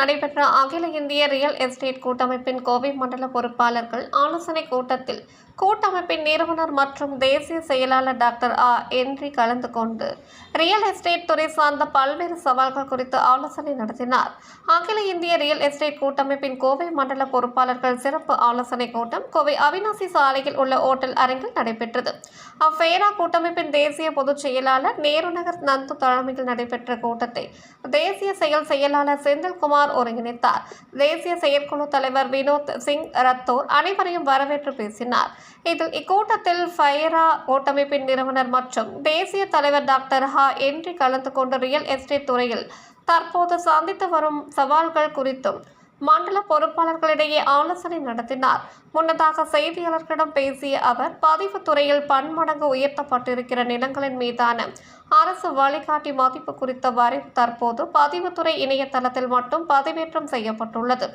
நடைபெற்ற அகில இந்திய ரியல் எஸ்டேட் கூட்டமைப்பின் கோவை மண்டல பொறுப்பாளர்கள் ஆலோசனை கூட்டத்தில் கூட்டமைப்பின் நிறுவனர் மற்றும் தேசிய செயலாளர் டாக்டர் ஆ. என்றி கலந்து கொண்டு ரியல் எஸ்டேட் துறை சார்ந்த பல்வேறு சவால்கள் குறித்து ஆலோசனை நடத்தினார். அகில இந்திய ரியல் எஸ்டேட் கூட்டமைப்பின் கோவை மண்டல பொறுப்பாளர்கள் சிறப்பு ஆலோசனை கூட்டம் கோவை அவிநாசி சாலையில் உள்ள ஓட்டல் அரங்கில் நடைபெற்றது. அவ்வெரா கூட்டமைப்பின் தேசிய பொதுச் செயலாளர் நேருநகர் நந்து தலைமையில் நடைபெற்ற கூட்டத்தை தேசிய செயல் செயலாளர் செந்தில்குமார் ஒருங்கிணைத்தார். தேசிய செயற்குழு தலைவர் வினோத் சிங் ரத்தோர் அனைவரையும் வரவேற்று பேசினார். இதில் இக்கூட்டத்தில் ஃபைரா கூட்டமைப்பின் நிறுவனர் மற்றும் தேசிய தலைவர் டாக்டர் ஹா என்றி கலந்து கொண்டு ரியல் எஸ்டேட் துறையில் தற்போது சந்தித்து வரும் சவால்கள் குறித்தும் மண்டல பொறுப்பாளர்களிடையே ஆலோசனை நடத்தினார். முன்னதாக செய்தியாளர்களிடம் பேசிய அவர் பதிவு துறையில் பன்மடங்கு உயர்த்தப்பட்டிருக்கிற நிலங்களின் மீதான அரசு வழிகாட்டி மதிப்பு குறித்த வரைவு தற்போது பதிவுத்துறை இணையதளத்தில் மட்டும் பதிவேற்றம் செய்யப்பட்டுள்ளது.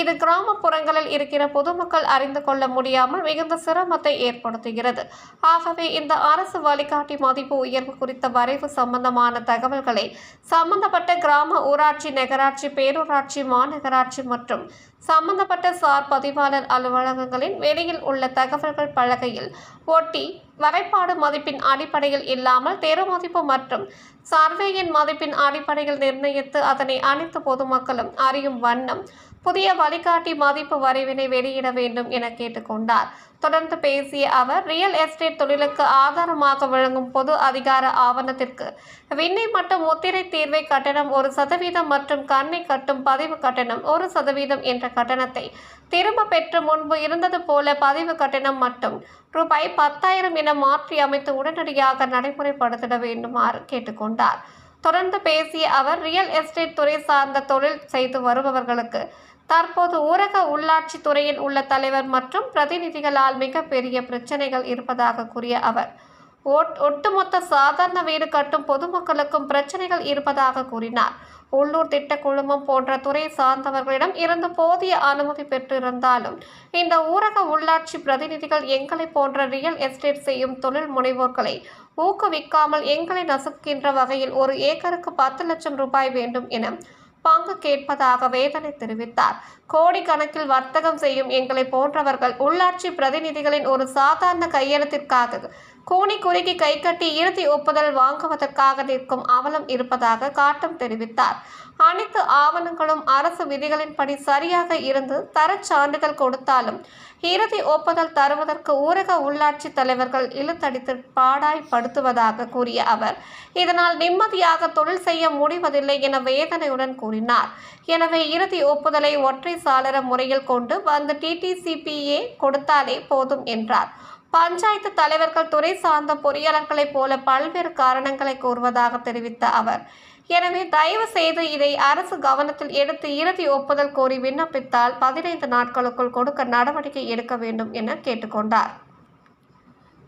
இது கிராமப்புறங்களில் இருக்கிற பொதுமக்கள் அறிந்து கொள்ள முடியாமல் மிகுந்த சிரமத்தை ஏற்படுத்துகிறது. ஆகவே இந்த அரசு வழிகாட்டி மதிப்பு உயர்வு குறித்த வரைவு சம்பந்தமான தகவல்களை சம்பந்தப்பட்ட கிராம ஊராட்சி நகராட்சி பேரூராட்சி மாநகராட்சி மற்றும் சம்பந்தப்பட்ட சார் பதிவாளர் அலுவலகங்களின் வெளியில் உள்ள தகவல்கள் பலகையில் ஒட்டி வரைபாடு மதிப்பின் அடிப்படையில் இல்லாமல் தெரு மதிப்பு மற்றும் சர்வேயின் மதிப்பின் அடிப்படையில் நிர்ணயித்து அதனை அனைத்து பொதுமக்களும் அறியும் வண்ணம் புதிய வழிகாட்டி மதிப்பு வரைவினை வெளியிட வேண்டும் என கேட்டுக்கொண்டார். தொடர்ந்து பேசிய அவர் ரியல் எஸ்டேட் தொழிலுக்கு ஆதாரமாக வழங்கும் பொது அதிகார ஆவணத்திற்கு விண்ணை மற்றும் முத்திரை தீர்வை கட்டணம் ஒரு சதவீதம் மற்றும் கண்ணை கட்டும் பதிவு கட்டணம் ஒரு சதவீதம் என்ற கட்டணத்தை திரும்ப பெற்று முன்பு இருந்தது போல பதிவு கட்டணம் மட்டும். ரூபாய் பத்தாயிரம் என மாற்றி அமைத்து உடனடியாக நடைமுறைப்படுத்திட வேண்டுமாறு கேட்டுக்கொண்டார். தொடர்ந்து பேசிய அவர் ரியல் எஸ்டேட் துறை சார்ந்த தொழில் செய்து வருபவர்களுக்கு தற்போது ஊரக உள்ளாட்சி துறையில் உள்ள தலைவர் மற்றும் பிரதிநிதிகளால் மிகப்பெரிய பிரச்சனைகள் இருப்பதாக கூறிய அவர் ஒட்டுமொத்த சாதாரண வீடு கட்டும் பொதுமக்களுக்கும் பிரச்சனைகள் இருப்பதாக கூறினார். உள்ளூர் திட்ட குழுமம் போன்ற துறை சார்ந்தவர்களிடம் இருந்து போதிய அனுமதி பெற்றிருந்தாலும் இந்த ஊரக உள்ளாட்சி பிரதிநிதிகள் எங்களை போன்ற ரியல் எஸ்டேட் செய்யும் தொழில் முனைவோர்களை ஊக்குவிக்காமல் எங்களை நசுக்கின்ற வகையில் ஒரு ஏக்கருக்கு பத்து லட்சம் ரூபாய் வேண்டும் என பங்கு கேட்பதாக வேதனை தெரிவித்தார். கோடிக்கணக்கில் வர்த்தகம் செய்யும் எங்களை போன்றவர்கள் உள்ளாட்சி பிரதிநிதிகளின் ஒரு சாதாரண கையெழுத்திற்காக கூனி குறுக்கி கை கட்டி இறுதி ஒப்புதல் வாங்குவதற்காக நிற்கும் அவலம் இருப்பதாக காட்டம் தெரிவித்தார். அனைத்து ஆவணங்களும் அரசு விதிகளின்படி சரியாக இருந்து தரச் சான்றிதழ் கொடுத்தாலும் இறுதி ஒப்புதல் தருவதற்கு ஊரக உள்ளாட்சி தலைவர்கள் இழுத்தடித்து பாடாய்படுத்துவதாக கூறிய அவர் இதனால் நிம்மதியாக தொழில் செய்ய முடிவதில்லை என வேதனையுடன் கூறினார் எனவே இறுதி ஒப்புதலை ஒற்றை சாளர முறையில் கொண்டு வந்து டிடிசிபிஏ கொடுத்தாலே போதும் என்றார். பஞ்சாயத்து தலைவர்கள் துறை சார்ந்த பொறியாளர்களைப் போல பல்வேறு காரணங்களை கூறுவதாக தெரிவித்த அவர் எனவே தயவு செய்து இதை அரசு கவனத்தில் எடுத்து இறுதி ஒப்புதல் கோரி விண்ணப்பித்தால் பதினைந்து நாட்களுக்குள் கொடுக்க நடவடிக்கை எடுக்க வேண்டும் என கேட்டுக்கொண்டார்.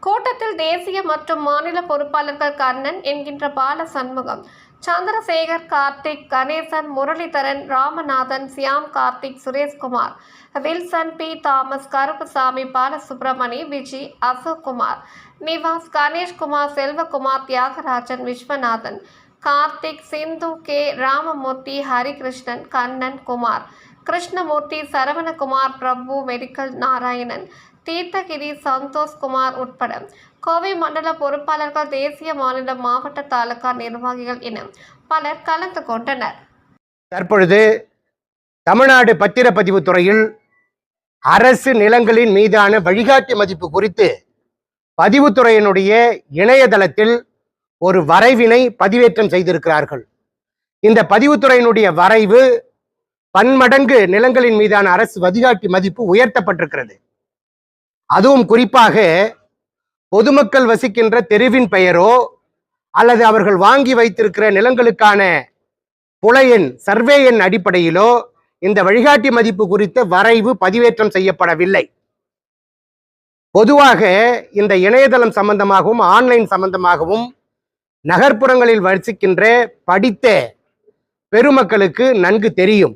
கூட்டத்தில் தேசிய மற்றும் மாநில பொறுப்பாளர்கள் கண்ணன் என்கின்ற Bala Shanmugam Chandrasekhar Karthik Ganesan Muralidharan Ramanathan Shyam Karthik Sureshkumar Wilson P Thomas Karuppusamy Balasubramani Viji Ashokkumar Nivas Ganeshkumar Selvakumar Thiagarajan Viswanathan Karthik Sindhu K Ramamurthy Harikrishnan Kannan Kumar Krishnamurthy Saravanakumar Prabhu medical Narayanan Theerthagiri Santhoshkumar உட்பட கோவை மண்டல பொறுப்பாளர்கள் தேசிய மாநில மாவட்ட தாலுகா நிர்வாகிகள் என பலர் கலந்து கொண்டனர். தற்பொழுது தமிழ்நாடு பத்திரப்பதிவு துறையில் அரசு நிலங்களின் மீதான வழிகாட்டி மதிப்பு குறித்து பதிவுத்துறையினுடைய இணையதளத்தில் ஒரு வரைவினை பதிவேற்றம் செய்திருக்கிறார்கள். இந்த பதிவுத்துறையினுடைய வரைவு பன்மடங்கு நிலங்களின் மீதான அரசு வழிகாட்டி மதிப்பு உயர்த்தப்பட்டிருக்கிறது. அதுவும் குறிப்பாக பொதுமக்கள் வசிக்கின்ற தெருவின் பெயரோ அல்லது அவர்கள் வாங்கி வைத்திருக்கிற நிலங்களுக்கான புலையின் சர்வே எண் அடிப்படையிலோ இந்த வழிகாட்டி மதிப்பு குறித்த வரைவு பதிவேற்றம் செய்யப்படவில்லை. பொதுவாக இந்த இணையதளம் சம்பந்தமாகவும் ஆன்லைன் சம்பந்தமாகவும் நகர்ப்புறங்களில் வசிக்கின்ற படித்த பெருமக்களுக்கு நன்கு தெரியும்.